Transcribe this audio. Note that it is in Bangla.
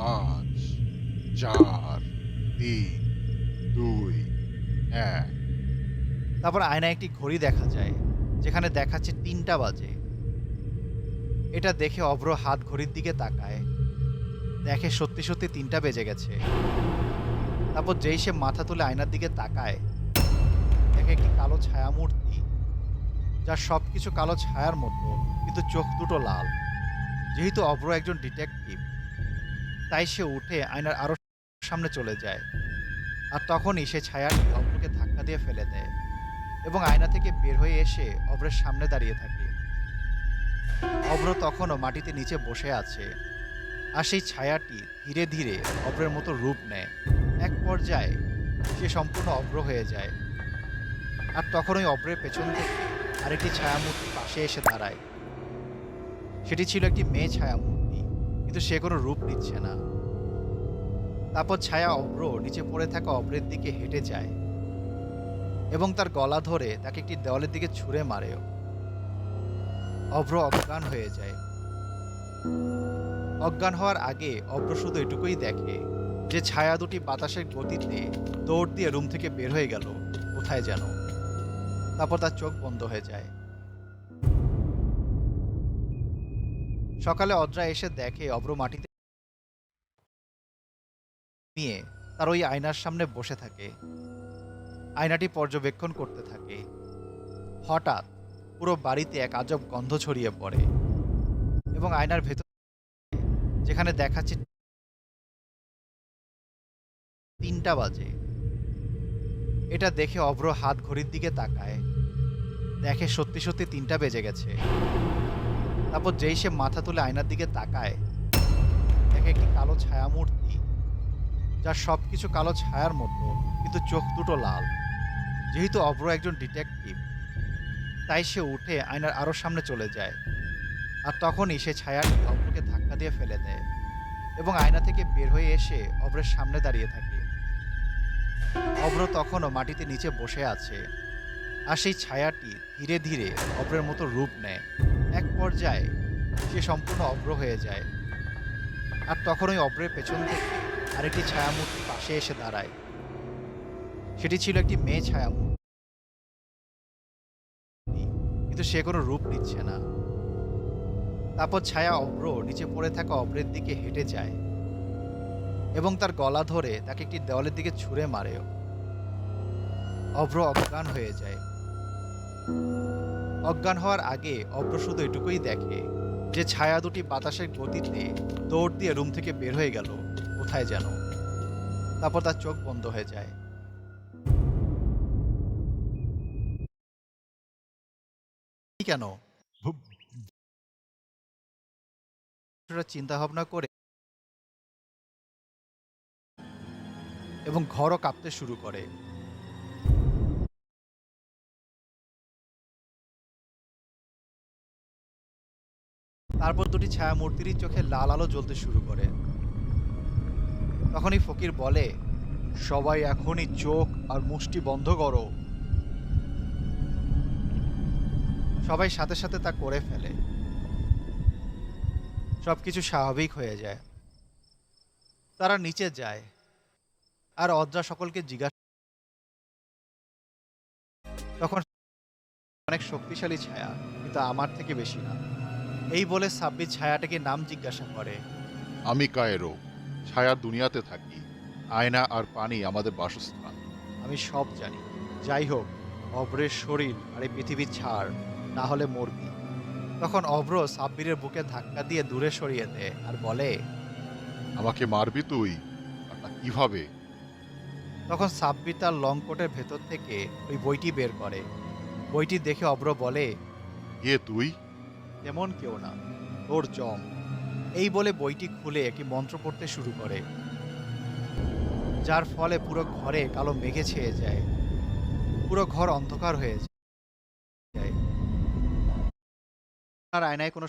পাঁচ, চার, তিন, দুই, এক। তারপর আয়নায় একটি ঘড়ি দেখা যায়, যেখানে দেখাচ্ছে তিনটা বাজে। এটা দেখে অভ্র হাত ঘড়ির দিকে তাকায়, দেখে সত্যি সত্যি তিনটা বেজে গেছে। তারপর যেই সে মাথা তুলে আয়নার দিকে তাকায়, দেখে একটি কালো ছায়ামূর্তি, যার সব কিছু কালো ছায়ার মতো, কিন্তু চোখ দুটো লাল। যেহেতু অভ্র একজন ডিটেকটিভ তাই সে উঠে আয়নার আরও সামনে চলে যায়। আর তখনই সে ছায়াটি অভ্রকে ধাক্কা দিয়ে ফেলে দেয় এবং আয়না থেকে বের হয়ে এসে অভ্রের সামনে দাঁড়িয়ে থাকে। অভ্র তখনও মাটিতে নিচে বসে আছে আর সেই ছায়াটি ধীরে ধীরে অভ্রের মতো রূপ নেয়। এক পর্যায়ে সে সম্পূর্ণ অভ্র হয়ে যায়। আর তখন ওই অভ্রের পেছন থেকে আরেকটি ছায়ামূর্তি পাশে এসে দাঁড়ায়। সেটি ছিল একটি মেয়ে ছায়ামূর্তি। কিন্তু সে কোনো রূপ নিচ্ছে না। তারপর ছায়া অভ্র নিচে পড়ে থাকা অভ্রের দিকে হেঁটে যায় এবং তার গলা ধরে তাকে একটি দেওয়ালের দিকে ছুঁড়ে মারেও অভ্র অজ্ঞান হয়ে যায়। অজ্ঞান হওয়ার আগে অভ্র শুধু এটুকুই দেখে যে ছায়া দুটি বাতাসের গতিতে দৌড় দিয়ে রুম থেকে বের হয়ে গেল, কোথায় যেন। তারপর তার চোখ বন্ধ হয়ে যায়। সকালে অদ্রা এসে দেখে অভ্র মাটিতে নিয়ে তার ওই আয়নার সামনে বসে থাকে। আয়নাটি পর্যবেক্ষণ করতে থাকে। হঠাৎ পুরো বাড়িতে এক আজব গন্ধ ছড়িয়ে পড়ে এবং আয়নার ভেতর যেখানে দেখাচ্ছে তিনটা বাজে। এটা দেখে অভ্র হাত ঘড়ির দিকে তাকায়। দেখে সত্যি সত্যি তিনটা বেজে গেছে। তারপর যেই সে মাথা তুলে আয়নার দিকে তাকায়, দেখে একটি কালো ছায়ামূর্তি যার সব কিছু কালো ছায়ার মতো, কিন্তু চোখ দুটো লাল। যেহেতু অভ্র একজন ডিটেকটিভ, তাই সে উঠে আয়নার আরও সামনে চলে যায় আর তখনই সে ছায়াটি অভ্রকে ধাক্কা দিয়ে ফেলে দেয় এবং আয়না থেকে বের হয়ে এসে অভ্রের সামনে দাঁড়িয়ে থাকে। অভ্র তখনও মাটিতে নিচে বসে আছে আর সেই ছায়াটি ধীরে ধীরে অভ্রের মতো রূপ নেয়। এক পর্যায়ে সে সম্পূর্ণ অভ্র হয়ে যায়। আর তখন ওই অভ্রের পেছন থেকে আরেকটি ছায়ামূর্তি পাশে এসে দাঁড়ায়। সেটি ছিল একটি মেয়ে ছায়ামূর্তি। কিন্তু সে কোনো রূপ নিচ্ছে না। তারপর ছায়া অভ্র নিচে পড়ে থাকা অভ্রের দিকে হেঁটে যায় এবং তার গলা ধরে তাকে একটি দেওয়ালের দিকে ছুঁড়ে মারেও অভ্র অজ্ঞান হয়ে যায়। অজ্ঞান হওয়ার আগে শুধু এটুকুই দেখে যে ছায়া দুটি বাতাসের গতিতে দৌড় দিয়ে রুম থেকে বের হয়ে গেল, কোথায় যেন। তারপর তার চোখ বন্ধ হয়ে যায়। কেন? চিন্তা ভাবনা করে এবং ঘরও কাঁপতে শুরু করে। তারপর দুটি ছায়ামূর্তিরই চোখে লাল আলো জ্বলতে শুরু করে। তখনই ফকির বলে, সবাই এখনই চোখ আর মুষ্টি বন্ধ করো। সবাই সাথে সাথে তা করে ফেলে। সবকিছু স্বাভাবিক হয়ে যায়। তারা নিচে যায় আর অদ্রা সকলকে জিজ্ঞাসা তখন, অনেক শক্তিশালী ছায়া, কিন্তু আমার থেকে বেশি না। এই বলে সাব্বির ছায়াটাকে নাম জিজ্ঞাসা করে। আমি কায়রো ছায়া দুনিয়াতে থাকি আয়না আর পানি আমাদের বাসস্থান। আমি সব জানি। যাই হোক অভ্রের শরীর আর এই পৃথিবীর ছাড় না হলে মরবি। তখন অব্র সাব্বিরের বুকে ধাক্কা দিয়ে দূরে সরিয়ে দেয় আর বলে আমাকে মারবি তুই? আর তা কীভাবে? তখন সাব্বির তার লং কোটের ভেতর থেকে ওই বইটি বের করে। বইটি দেখে অব্র বলে কে তুই? তেমন কেউ না, ওর জম। এই বলে বইটি খুলে একটি মন্ত্র পড়তে শুরু করে। যার ফলে পুরো ঘরে কালো মেঘে ছেয়ে যায়। পুরো ঘর অন্ধকার হয়ে যায়। আর আয়নায় কোনো